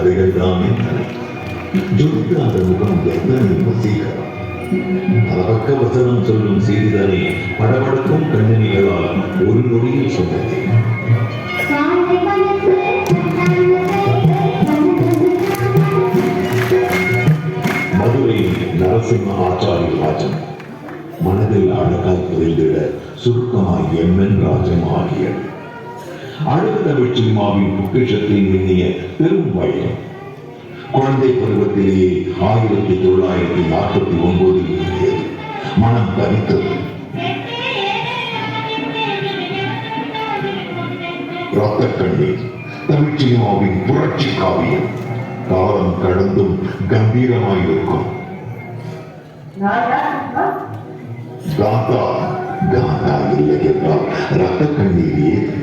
கதைகள் தான் எத்தனை ஜொலித்த முகம் எத்தனை வசீகரம் பலபக்க வசனம் சொல்லும் செய்திதனை படபடக்கும் கண்ணனிகளால் ஒரு நொடியில் சொன்னது. மதுரை நரசிம்ம ஆச்சாரிய ராஜன். மனதில் அழகாய் புரிந்திட சுருக்கமாய் எம்என் ராஜம் ஆகியது அழகு தமிழ் சினிமாவின் பொக்கிஷத்தை எண்ணிய பெரும் வயல் குழந்தை பருவத்திலேயே ஆயிரத்தி தொள்ளாயிரத்தி நாற்பத்தி ஒன்பதில் மனம் தனித்தது ரத்த கண்ணீர் தமிழ் சினிமாவின் புரட்சி காவியம். காலம் கடந்தும் கம்பீரமாயிருக்கும். தாத்தா தாத்தா இல்லை என்றால் ரத்த கண்ணீர் ஏது?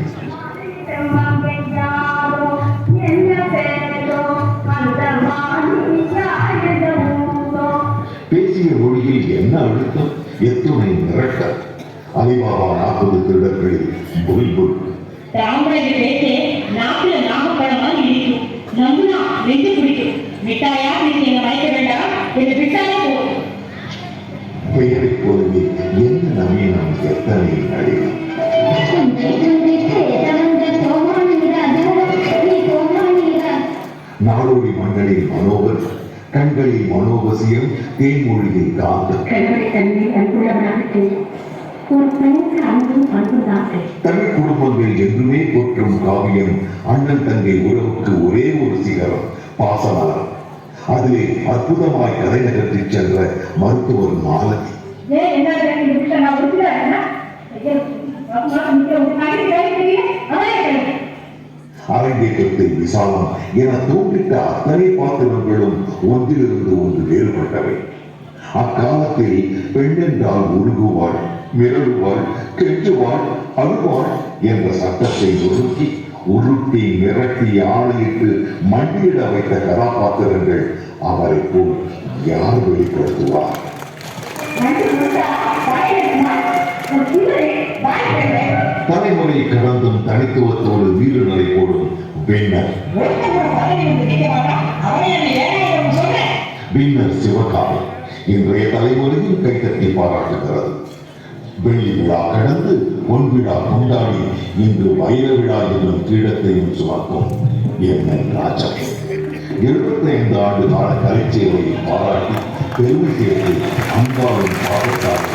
நாற்பது திருடர்களில் புல்புல் ராமராஜ பேச்சு நாக்குல நாமப்பழமா இனிக்கும் நம்புனா நெஞ்சு பிடிக்கும். மிட்டாயா நீங்க என்ன மயக்க வேண்டாம்? என்ன விட்டாலே போதும். பெயரைப் போலவே என்ன நவீனம் எத்தனை நாடோடி மன்னனின் மனோகர் கண்களில் மனோவசியம் தேன்மொழியில் காந்தம் கடவுளை தன்னை அன்புள்ளவனாக தமிழ் குடும்பங்கள் என்றுமே போற்றும் காவியம் அண்ணன் தங்கை உறவுக்கு ஒரே ஒரு சிகரம் பாசமலர் அதிலே அற்புதமாய் கதை நகர்த்திச் சென்ற மருத்துவர் மாலதி. அரங்கேற்றத்தில் விசாலம் என தோன்றிட்ட அத்தனை பாத்திரங்களும் ஒன்றிலிருந்து ஒன்று வேறுபட்டவை. அக்காலத்தில் பெண்ணென்றால் உருகுவாள் மிரளுவாள் கெஞ்சுவாள் அழுவாள் என்ற சட்டத்தை ஒதுக்கி உருட்டி மிரட்டி ஆணையிட்டு மண்டியிட வைத்த கதாபாத்திரங்கள் அவரை போல் யார் வெளிப்படுத்துவார்? தலைமுறை கடந்தும் தனித்துவத்தோடு வீடு நிலை போடும் பின்னர் பின்னர் சிவகாமி. இன்றைய தலைமுறையில் கைத்தட்டி பாராட்டுகிறது. வெள்ளி விழா கடந்து பொன் விழா கொண்டாடி இன்று வைர விழா என்னும் கீழத்தையும் சுமக்கும் என் ராஜா. எழுபத்தைந்து ஆண்டு கால கலைச்சேவையை பாராட்டி பெருமை சேர்த்து அன்பாலும் பாதத்தாலும்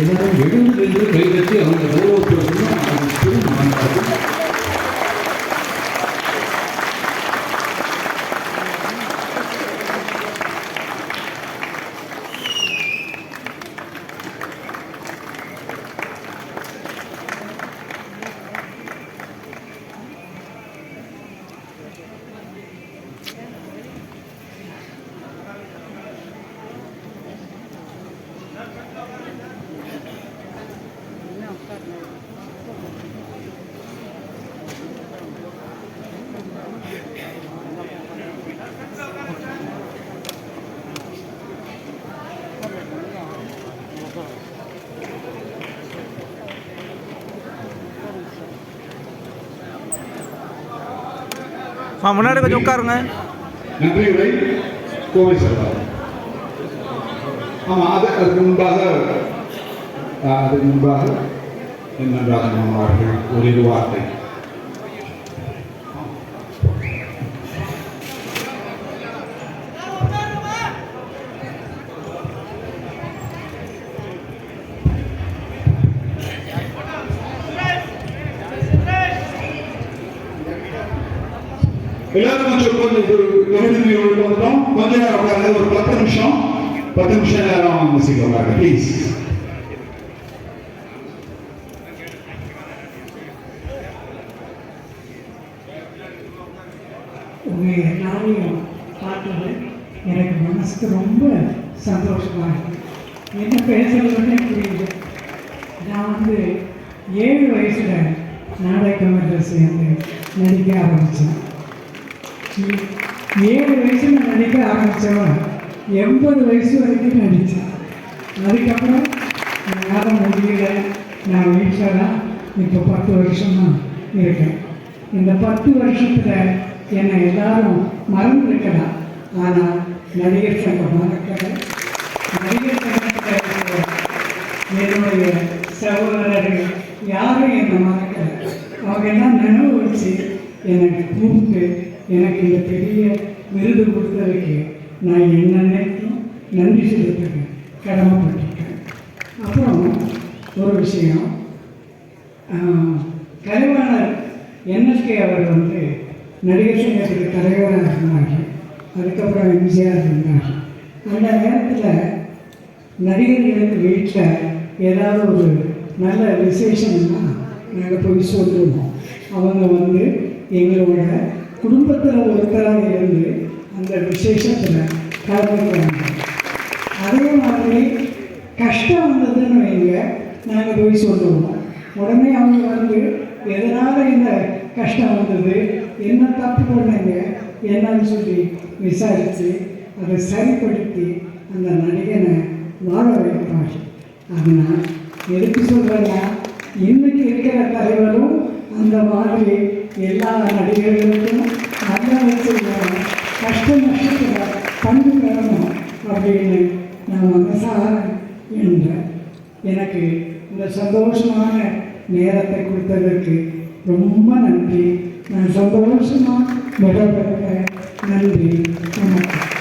எல்லாரும் எழுந்து நின்று கைதட்டி அவங்க கௌரவப்படுத்தணும் அது பெரும் மாநாடு ஆ முன்னாடி கொஞ்சம் உட்காருங்க நன்றி உரை கோவை செல்வார் ஆமாம் அது அதுக்கு முன்பாக ஆ, அதுக்கு முன்பாக என்ன ராஜமாமா அவர்கள் ஒரு இரு வார்த்தை எல்லாரும் கொஞ்சம் உட்காந்து ஒரு நிமிடம் கொஞ்ச நேரம் உட்காந்து ஒரு பத்து நிமிஷம். பத்து நிமிஷம் நேரம் சீக்கிரம் ப்ளீஸ் எனக்கு மனசுக்கு ரொம்ப சந்தோஷமாக இருக்குது என்ன பேசுகிறதுனே புரியுது நான் வந்து ஏழு வயசுல நாடக கமரில் சேர்ந்து நடிக்க ஆரம்பித்தேன் ஏழு வயசில் நடிக்க ஆரம்பித்தவன் எண்பது வயசு வரைக்கும் நடித்தேன் அதுக்கப்புறம் என்னால் முடியல நான் வீட்டில் தான் இப்போ பத்து வருஷமாக இருக்கேன். இந்த பத்து வருஷத்தில் என்னை எல்லாரும் மறந்துருக்கலாம். ஆனால் நடிகர் சங்கம் மறக்கலை. நடிகர் சங்கத்தில் என்னுடைய சகோதரர்கள் யாரும் என்னை மறக்கலை. அவங்க எல்லாம் நினைவு வச்சு எனக்கு கூப்பிட்டு எனக்கு இந்த பெரிய விருது கொடுத்ததுக்கு நான் என்னென்னைக்கும் நன்றி செலுத்துறேன் கடமைப்பட்டிருக்கேன் அப்புறம் ஒரு விஷயம். கலைவாணர் என்எஸ்கே அவர் வந்து நடிகர் சங்கத்துக்கு தலைவராக இருந்தாங்க அதுக்கப்புறம் எம்ஜிஆர் இருந்தாங்க அந்த நேரத்தில் நடிகர்களுக்கு வீட்டில் ஏதாவது ஒரு நல்ல விசேஷம்னா நாங்கள் போய் சொல்லுவோம். அவங்க வந்து எங்களோட குடும்பத்தில் ஒருத்தராக இருந்து அந்த விசேஷத்தில் கலந்துக்கிறாங்க. அதே மாதிரி கஷ்டம் வந்ததுன்னு வைங்க நாங்கள் போய் சொல்லுவோம். உடனே அவங்க வந்து எதனால் இந்த கஷ்டம் வந்தது? என்ன தப்பு பண்ணீங்க? என்னன்னு சொல்லி விசாரித்து அதை சரிப்படுத்தி அந்த நடிகனை வாழ வைப்பார். அதனால் எதுக்கு சொல்கிறேன்னா இன்னைக்கு இருக்கிற தலைவரும் அந்த மாதிரி எல்லா நடிகர்களுக்கும் நல்ல வச்சுருக்காங்க கஷ்ட நஷ்டத்தில் பங்கு பெறணும் அப்படின்னு நான் மனசார என்றேன் எனக்கு இந்த சந்தோஷமான நேரத்தை கொடுத்ததற்கு ரொம்ப நன்றி. நான் சந்தோஷமாக விடப்பட்ட நன்றி. வணக்கம்.